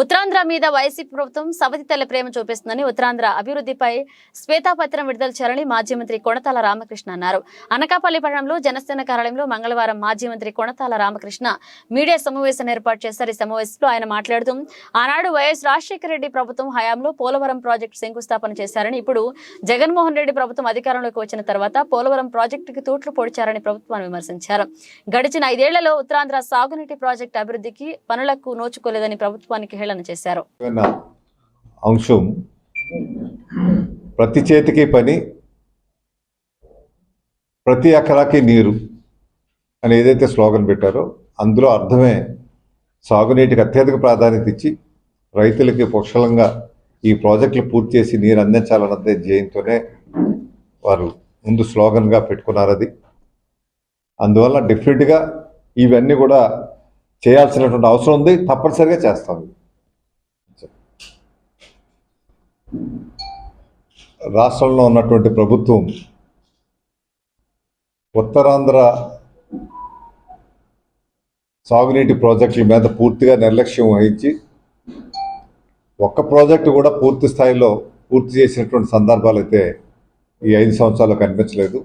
ఉత్తరాంధ్ర మీద వైసీపీ ప్రభుత్వం సవతి తల్లి ప్రేమ చూపిస్తుందని ఉత్తరాంధ్ర అభివృద్ధిపై శ్వేతాపత్రం విడుదల చేయాలని మాజీ మంత్రి కొణతాల రామకృష్ణ అన్నారు. అనకాపల్లి పట్టణంలో జనసేన కార్యాలయంలో మంగళవారం మాజీ మంత్రి కొణతాల రామకృష్ణ మీడియా సమావేశాన్ని ఏర్పాటు చేశారు. ఈ సమావేశంలో ఆయన మాట్లాడుతూ ఆనాడు వైఎస్ రాజశేఖర రెడ్డి ప్రభుత్వం హయాంలో పోలవరం ప్రాజెక్టు శంకుస్థాపన చేశారని ఇప్పుడు జగన్మోహన్ రెడ్డి ప్రభుత్వం అధికారంలోకి వచ్చిన తర్వాత పోలవరం ప్రాజెక్టుకి తూట్లు పొడిచారని ప్రభుత్వాన్ని విమర్శించారు. గడిచిన ఐదేళ్ళలో ఉత్తరాంధ్ర సాగునీటి ప్రాజెక్టు అభివృద్ధికి పనులకు నోచుకోలేదని ప్రభుత్వానికి హేళన చేశారు. అంశం ప్రతి చేతికి పని ప్రతి ఎకరాకి నీరు అని ఏదైతే స్లోగన్ పెట్టారో అందులో అర్థమే సాగునీటికి అత్యధిక ప్రాధాన్యత ఇచ్చి రైతులకి పుష్కలంగా ఈ ప్రాజెక్టులు పూర్తి చేసి నీరు అందించాలన్నదే ధ్యేయంతోనే వారు ముందు స్లోగన్గా పెట్టుకున్నారు అది. అందువల్ల డెఫినెట్గా ఇవన్నీ కూడా చేయాల్సినటువంటి అవసరం ఉంది తప్పనిసరిగా చేస్తాం రాష్ట్రంలో ఉన్నటువంటి ప్రభుత్వం ఉత్తరాంధ్ర సాగునీటి ప్రాజెక్టుల మీద పూర్తిగా నిర్లక్ష్యం వహించి ఒక్క ప్రాజెక్టు కూడా పూర్తి స్థాయిలో పూర్తి చేసినటువంటి సందర్భాలు అయితే ఈ ఐదు సంవత్సరాలు కనిపించలేదు.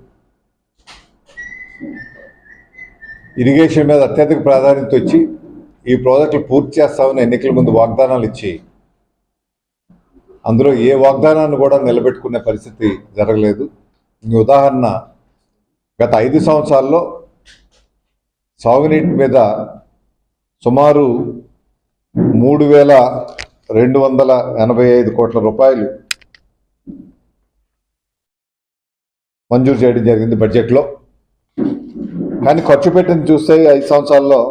ఇరిగేషన్ మీద అత్యధిక ప్రాధాన్యత వచ్చి ఈ ప్రాజెక్టులు పూర్తి చేస్తామని ఎన్నికల ముందు వాగ్దానాలు ఇచ్చి అందులో ఏ వాగ్దానాన్ని కూడా నిలబెట్టుకునే పరిస్థితి జరగలేదు. ఉదాహరణ గత ఐదు సంవత్సరాల్లో సాగునీటి మీద సుమారు మూడు వేల రెండు వందల ఎనభై ఐదు కోట్ల రూపాయలు మంజూరు చేయడం జరిగింది బడ్జెట్లో. కానీ ఖర్చు పెట్టింది చూస్తే ఐదు సంవత్సరాల్లో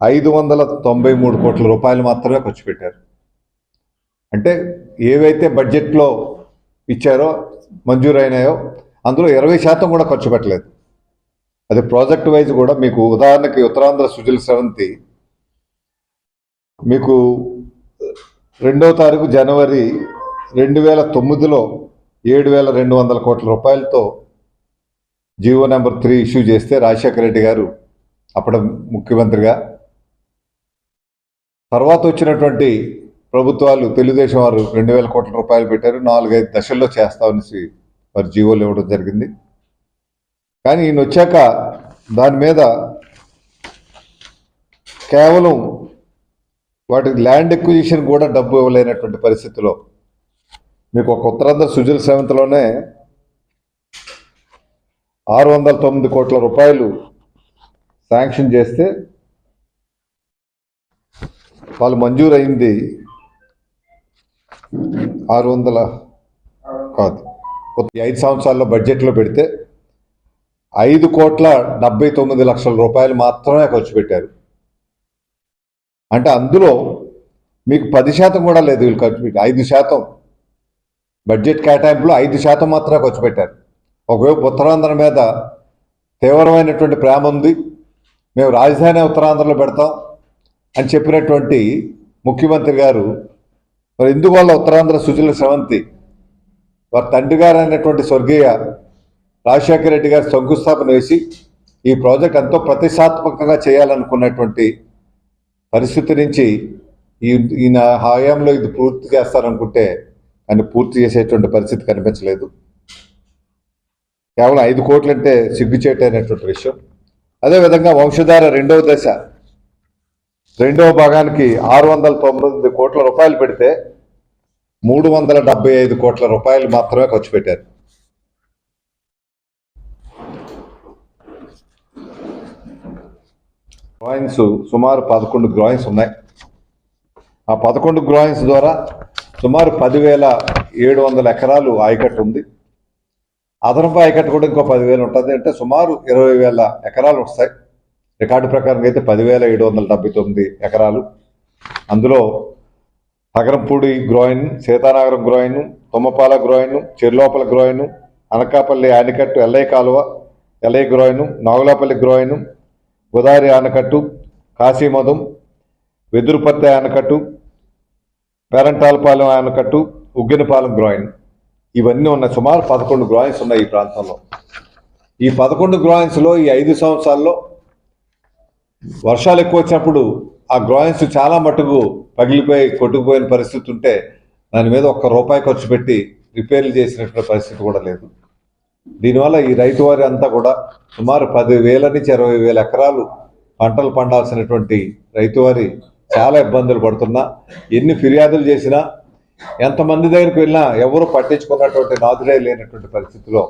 ఐదు వందల తొంభై మూడు కోట్ల రూపాయలు మాత్రమే ఖర్చు పెట్టారు. అంటే ఏవైతే బడ్జెట్లో ఇచ్చారో మంజూరైనాయో అందులో ఇరవై శాతం కూడా ఖర్చు పెట్టలేదు. అది ప్రాజెక్ట్ వైజ్ కూడా మీకు ఉదాహరణకి ఉత్తరాంధ్ర సుజల స్రవంతి మీకు రెండవ తారీఖు జనవరి రెండు వేల తొమ్మిదిలో ఏడు వేల రెండు వందల కోట్ల రూపాయలతో జీవో నెంబర్ త్రీ ఇష్యూ చేస్తే రాజశేఖర రెడ్డి గారు అప్పటి ముఖ్యమంత్రిగా తర్వాత వచ్చినటువంటి ప్రభుత్వాలు తెలుగుదేశం వారు రెండు వేల కోట్ల రూపాయలు పెట్టారు నాలుగైదు దశల్లో చేస్తామనేసి వారు జీవోలు ఇవ్వడం జరిగింది. కానీ ఈయన వచ్చాక దాని మీద కేవలం వాటికి ల్యాండ్ ఎక్విజిషన్ కూడా డబ్బు ఇవ్వలేనటువంటి పరిస్థితిలో మీకు ఒక ఉత్తరాంధ్ర సుజల సేవంతలోనే ఆరు వందల తొమ్మిది కోట్ల రూపాయలు శాంక్షన్ చేస్తే వాళ్ళు మంజూరు అయింది ఆరు వందల కాదు ఐదు సంవత్సరాల్లో బడ్జెట్లో పెడితే ఐదు కోట్ల డెబ్బై తొమ్మిది లక్షల రూపాయలు మాత్రమే ఖర్చు పెట్టారు. అంటే అందులో మీకు పది శాతం కూడా లేదు వీళ్ళు ఖర్చు పెట్టి. ఐదు శాతం. బడ్జెట్ కేటాయింపులో ఐదు శాతం మాత్రమే ఖర్చు పెట్టారు. ఒకవైపు ఉత్తరాంధ్ర మీద తీవ్రమైనటువంటి ప్రేమ ఉంది మేము రాజధాని ఉత్తరాంధ్రలో పెడతాం అని చెప్పినటువంటి ముఖ్యమంత్రి గారు మరి ఇందువల్ల ఉత్తరాంధ్ర సుజల స్రవంతి? వారి తండ్రి గారు అయినటువంటి స్వర్గీయ రాజశేఖర రెడ్డి గారు శంకుస్థాపన వేసి ఈ ప్రాజెక్ట్ ఎంతో ప్రతిష్టాత్మకంగా చేయాలనుకున్నటువంటి పరిస్థితి నుంచి ఈ ఈయన హయాంలో ఇది పూర్తి చేస్తారనుకుంటే ఆయన పూర్తి చేసేటువంటి పరిస్థితి కనిపించలేదు. కేవలం ఐదు కోట్లు అంటే సిగ్గుచేటైనటువంటి విషయం. అదేవిధంగా వంశధార రెండవ దశ. రెండవ భాగానికి ఆరు వందల తొమ్మిది కోట్ల రూపాయలు పెడితే మూడు వందల డెబ్బై ఐదు కోట్ల రూపాయలు మాత్రమే ఖర్చు పెట్టారు. గ్రాయిన్స్ సుమారు పదకొండు గ్రాయిన్స్ ఉన్నాయి. ఆ పదకొండు గ్రాయిన్స్ ద్వారా సుమారు పదివేల ఏడు వందల ఎకరాలు ఆయకట్టు ఉంది. అదనపు ఆయకట్టు కూడా ఇంకో పదివేలు ఉంటుంది అంటే సుమారు ఇరవై వేల ఎకరాలు వస్తాయి. రికార్డు ప్రకారం అయితే పదివేల ఏడు వందల డెబ్బై తొమ్మిది ఎకరాలు. అందులో Nagarampudi groyne Seethanagaram groyne Thummapala groyne Cherlopala groyne Anakapalli ఆనకట్టు LI కాలువ L I groyne Nagulapalli groyne Godavari ఆనకట్టు కాశీమధం Vedurupatti ఆనకట్టు పేరంటాలపాలెం ఆనకట్టు ఉగ్గినపాలెం గ్రోయిన్. ఇవన్నీ ఉన్నాయి సుమారు పదకొండు గ్రోయిన్స్ ఉన్నాయి ఈ ప్రాంతంలో. ఈ పదకొండు గ్రోయిన్స్లో ఈ ఐదు సంవత్సరాల్లో వర్షాలు ఎక్కువ వచ్చినప్పుడు ఆ గ్రాయిన్స్ చాలా మటుకు పగిలిపోయి కొట్టుకుపోయిన పరిస్థితి ఉంటే దాని మీద ఒక్క రూపాయి ఖర్చు పెట్టి రిపేర్లు చేసినటువంటి పరిస్థితి కూడా లేదు. దీనివల్ల ఈ రైతు వారి అంతా కూడా సుమారు పది వేల నుంచి ఇరవై వేల ఎకరాలు పంటలు పండాల్సినటువంటి రైతు వారి చాలా ఇబ్బందులు పడుతున్నా ఎన్ని ఫిర్యాదులు చేసినా ఎంతమంది దగ్గరికి వెళ్ళినా ఎవరు పట్టించుకున్నటువంటి నాదుడే లేనటువంటి పరిస్థితిలో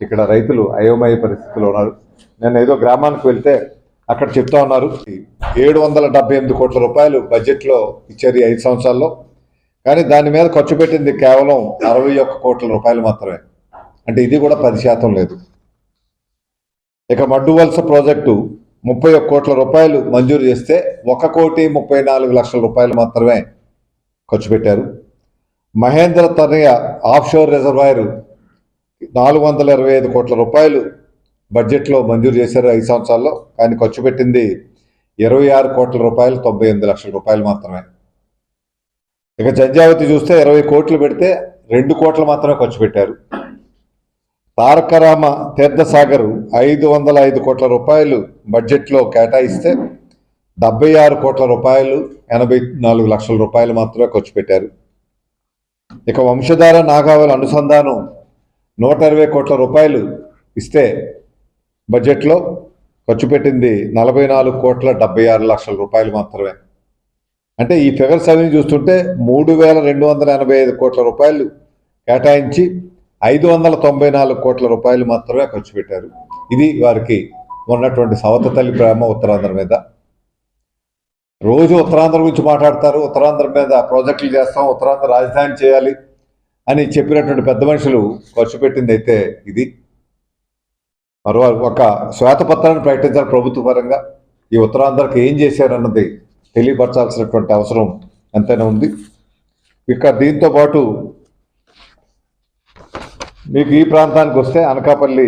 ఇక్కడ రైతులు అయోమయ పరిస్థితిలో ఉన్నారు. నేను ఏదో గ్రామానికి వెళ్తే అక్కడ చెప్తా ఉన్నారు. ఏడు వందల డెబ్బై ఎనిమిది కోట్ల రూపాయలు బడ్జెట్లో ఇచ్చారు ఐదు సంవత్సరాల్లో. కానీ దాని మీద ఖర్చు పెట్టింది కేవలం అరవై ఒక్క కోట్ల రూపాయలు మాత్రమే. అంటే ఇది కూడా పది శాతం లేదు. ఇక మడ్డు వలస ప్రాజెక్టు ముప్పై ఒక్క కోట్ల రూపాయలు మంజూరు చేస్తే ఒక కోటి ముప్పై నాలుగు లక్షల రూపాయలు మాత్రమే ఖర్చు పెట్టారు. మహేంద్ర తనయ ఆఫ్షోర్ రిజర్వాయర్ నాలుగు వందల ఇరవై ఐదు కోట్ల రూపాయలు బడ్జెట్లో మంజూరు చేశారు ఐదు సంవత్సరాల్లో. కానీ ఖర్చు పెట్టింది ఇరవై ఆరు కోట్ల రూపాయలు తొంభై ఎనిమిది లక్షల రూపాయలు మాత్రమే. ఇక జంజావతి చూస్తే ఇరవై కోట్లు పెడితే రెండు కోట్లు మాత్రమే ఖర్చు పెట్టారు. తారకరామ తీర్థసాగర్ ఐదు వందల ఐదు కోట్ల రూపాయలు బడ్జెట్లో కేటాయిస్తే డెబ్బై ఆరు కోట్ల రూపాయలు ఎనభై నాలుగు లక్షల రూపాయలు మాత్రమే ఖర్చు పెట్టారు. ఇక వంశధార నాగావళి అనుసంధానం నూట ఇరవై కోట్ల రూపాయలు ఇస్తే బడ్జెట్లో ఖర్చు పెట్టింది నలభై నాలుగు కోట్ల డెబ్బై ఆరు లక్షల రూపాయలు మాత్రమే. అంటే ఈ ఫిగర్స్ అవి చూస్తుంటే మూడు వేల రెండు వందల ఎనభై ఐదు కోట్ల రూపాయలు కేటాయించి ఐదు వందల తొంభై నాలుగు కోట్ల రూపాయలు మాత్రమే ఖర్చు పెట్టారు. ఇది వారికి ఉన్నటువంటి సవత తల్లి ప్రేమ ఉత్తరాంధ్ర మీద. రోజు ఉత్తరాంధ్ర గురించి మాట్లాడతారు ఉత్తరాంధ్ర మీద ప్రాజెక్టులు చేస్తాం ఉత్తరాంధ్ర రాజధాని చేయాలి అని చెప్పినటువంటి పెద్ద మనుషులు ఖర్చు పెట్టింది అయితే ఇది. మరో ఒక శ్వేతపత్రాన్ని ప్రకటించాలి ప్రభుత్వ పరంగా. ఈ ఉత్తరాంధ్రకి ఏం చేశారన్నది తెలియపరచాల్సినటువంటి అవసరం ఎంతైనా ఉంది. ఇక దీంతో పాటు మీకు ఈ ప్రాంతానికి వస్తే అనకాపల్లి